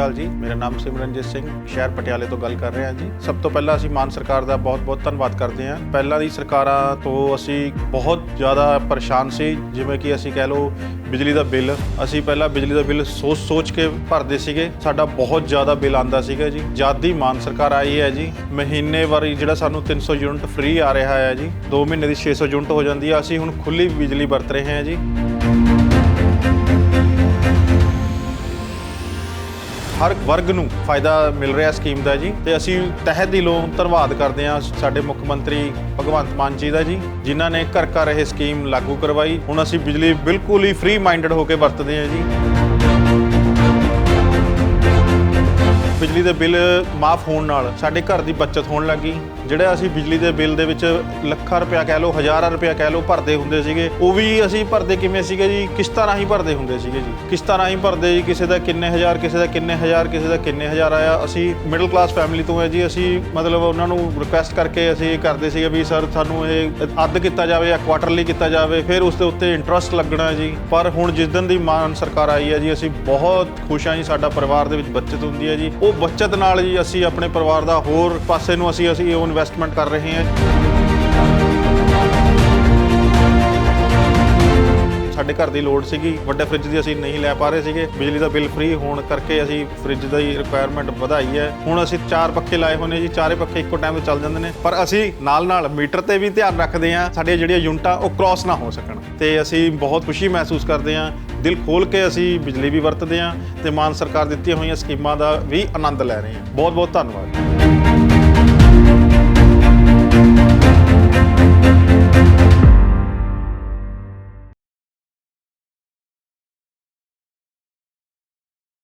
ਅਕਾਲ ਜੀ। ਮੇਰਾ ਨਾਮ ਸਿਮਰਨਜੀਤ ਸਿੰਘ, ਸ਼ਹਿਰ ਪਟਿਆਲੇ ਤੋਂ ਗੱਲ ਕਰ ਰਹੇ ਹਾਂ ਜੀ। ਸਭ ਤੋਂ ਪਹਿਲਾਂ ਅਸੀਂ ਮਾਨ ਸਰਕਾਰ ਦਾ ਬਹੁਤ-ਬਹੁਤ ਧੰਨਵਾਦ ਕਰਦੇ ਹਾਂ। ਪਹਿਲਾਂ ਦੀ ਸਰਕਾਰਾਂ ਤੋਂ ਅਸੀਂ ਬਹੁਤ ਜ਼ਿਆਦਾ ਪਰੇਸ਼ਾਨ ਸੀ। ਜਿਵੇਂ ਕਿ ਅਸੀਂ ਕਹਿ ਲਓ ਬਿਜਲੀ ਦਾ ਬਿੱਲ। ਅਸੀਂ ਪਹਿਲਾਂ ਬਿਜਲੀ ਦਾ ਬਿੱਲ ਸੋਚ-ਸੋਚ ਕੇ ਭਰਦੇ ਸੀਗੇ। ਸਾਡਾ ਬਹੁਤ ਜ਼ਿਆਦਾ ਬਿੱਲ ਆਂਦਾ ਸੀਗਾ ਜੀ। ਜਦ ਦੀ ਮਾਨ ਸਰਕਾਰ ਆਈ ਹੈ ਜੀ, ਮਹੀਨੇ ਵਾਰੀ ਜਿਹੜਾ ਸਾਨੂੰ 300 ਯੂਨਿਟ ਫ੍ਰੀ ਆ ਰਿਹਾ ਹੈ ਜੀ 2 ਮਹੀਨੇ ਦੀ 600 ਯੂਨਿਟ ਹੋ ਜਾਂਦੀ ਹੈ। ਅਸੀਂ ਹੁਣ ਖੁੱਲੀ ਬਿਜਲੀ ਵਰਤ ਰਹੇ ਹਾਂ ਜੀ। ਹਰ ਵਰਗ ਨੂੰ ਫਾਇਦਾ ਮਿਲ ਰਿਹਾ ਸਕੀਮ ਦਾ ਜੀ। ਤੇ ਅਸੀਂ ਤਹਿ ਦਿਲੋਂ ਧੰਨਵਾਦ ਕਰਦੇ ਹਾਂ ਸਾਡੇ ਮੁੱਖ ਮੰਤਰੀ ਭਗਵੰਤ ਮਾਨ ਜੀ ਦਾ ਜੀ, ਜਿਨ੍ਹਾਂ ਨੇ ਘਰ ਘਰ ਇਹ ਸਕੀਮ ਲਾਗੂ ਕਰਵਾਈ। ਹੁਣ ਅਸੀਂ ਬਿਜਲੀ ਬਿਲਕੁਲ ਹੀ ਫ੍ਰੀ ਮਾਈਂਡਡ ਹੋ ਕੇ ਵਰਤਦੇ ਹਾਂ ਜੀ। ਬਿਜਲੀ ਦੇ ਬਿੱਲ ਮਾਫ ਹੋਣ ਨਾਲ ਸਾਡੇ ਘਰ ਦੀ ਬਚਤ ਹੋਣ ਲੱਗੀ। ਜਿਹੜਾ ਅਸੀਂ ਬਿਜਲੀ ਦੇ ਬਿੱਲ ਦੇ ਵਿੱਚ ਲੱਖਾਂ ਰੁਪਇਆ ਕਹਿ ਲਓ, ਹਜ਼ਾਰਾਂ ਰੁਪਇਆ ਕਹਿ ਲਓ ਭਰਦੇ ਹੁੰਦੇ ਸੀਗੇ, ਉਹ ਵੀ ਅਸੀਂ ਭਰਦੇ ਕਿਵੇਂ ਸੀਗੇ ਜੀ? ਕਿਸ਼ਤਾਂ ਰਾਹੀਂ ਭਰਦੇ ਹੁੰਦੇ ਸੀਗੇ ਜੀ? ਕਿਸ਼ਤਾਂ ਰਾਹੀਂ ਭਰਦੇ ਜੀ? ਕਿਸੇ ਦਾ ਕਿੰਨੇ ਹਜ਼ਾਰ, ਕਿਸੇ ਦਾ ਕਿੰਨੇ ਹਜ਼ਾਰ, ਕਿਸੇ ਦਾ ਕਿੰਨੇ ਹਜ਼ਾਰ ਆਇਆ। ਅਸੀਂ ਮਿਡਲ ਕਲਾਸ ਫੈਮਿਲੀ ਤੋਂ ਹੈ ਜੀ, ਅਸੀਂ ਮਤਲਬ ਉਹਨਾਂ ਨੂੰ ਰਿਕੁਐਸਟ ਕਰਕੇ ਅਸੀਂ ਇਹ ਕਰਦੇ ਸੀਗੇ ਵੀ ਸਰ ਸਾਨੂੰ ਇਹ ਅੱਧ ਕੀਤਾ ਜਾਵੇ ਜਾਂ ਕੁਆਟਰਲੀ ਕੀਤਾ ਜਾਵੇ, ਫਿਰ ਉਸ ਦੇ ਉੱਤੇ ਇੰਟਰਸਟ ਲੱਗਣਾ ਜੀ। ਪਰ ਹੁਣ ਜਿਸ ਦਿਨ ਦੀ ਮਾਨ ਸਰਕਾਰ ਆਈ ਹੈ ਜੀ, ਅਸੀਂ ਬਹੁਤ ਖੁਸ਼ ਹਾਂ ਜੀ, ਸਾਡਾ ਪਰਿਵਾਰ ਦੇ ਵਿੱਚ ਬੱਚਤ ਹੁੰਦੀ ਹੈ ਜੀ। ਉਹ ਬੱਚਤ ਨਾਲ ਜੀ ਅਸੀਂ ਆਪਣੇ ਪਰਿਵਾਰ ਦਾ ਹੋਰ ਪਾਸੇ ਨੂੰ ਅਸੀਂ ਅਸੀਂ ਉਹ ਇਨਵੈਸਟਮੈਂਟ ਕਰ ਰਹੇ ਹਾਂ। ਸਾਡੇ ਘਰ ਦੀ ਲੋੜ ਸੀਗੀ, ਵੱਡੇ ਫ੍ਰਿਜ ਦੀ ਅਸੀਂ ਨਹੀਂ ਲੈ ਪਾ ਰਹੇ ਸੀਗੇ। ਬਿਜਲੀ ਦਾ ਬਿੱਲ ਫ੍ਰੀ ਹੋਣ ਕਰਕੇ ਅਸੀਂ ਫ੍ਰਿਜ ਦੀ ਰਿਕੁਆਇਰਮੈਂਟ ਵਧਾਈ ਹੈ। ਹੁਣ ਅਸੀਂ ਚਾਰ ਪੱਖੇ ਲਾਏ ਹੋਏ ਨੇ ਜੀ, ਚਾਰੇ ਪੱਖੇ ਇੱਕੋ ਟਾਈਮ ਤੇ ਚੱਲ ਜਾਂਦੇ ਨੇ। ਪਰ ਅਸੀਂ ਨਾਲ ਨਾਲ ਮੀਟਰ ਤੇ ਵੀ ਧਿਆਨ ਰੱਖਦੇ ਹਾਂ, ਸਾਡੀਆਂ ਜਿਹੜੀਆਂ ਯੂਨਿਟਾਂ ਉਹ ਕ੍ਰਾਸ ਨਾ ਹੋ ਸਕਣ। ਤੇ ਅਸੀਂ ਬਹੁਤ ਖੁਸ਼ੀ ਮਹਿਸੂਸ ਕਰਦੇ ਹਾਂ, ਦਿਲ ਖੋਲ ਕੇ ਅਸੀਂ ਬਿਜਲੀ ਵੀ ਵਰਤਦੇ ਹਾਂ ਤੇ ਮਾਨ ਸਰਕਾਰ ਦਿੱਤੀਆਂ ਹੋਈਆਂ ਸਕੀਮਾਂ ਦਾ ਵੀ ਆਨੰਦ ਲੈ ਰਹੇ ਹਾਂ। ਬਹੁਤ ਬਹੁਤ ਧੰਨਵਾਦ।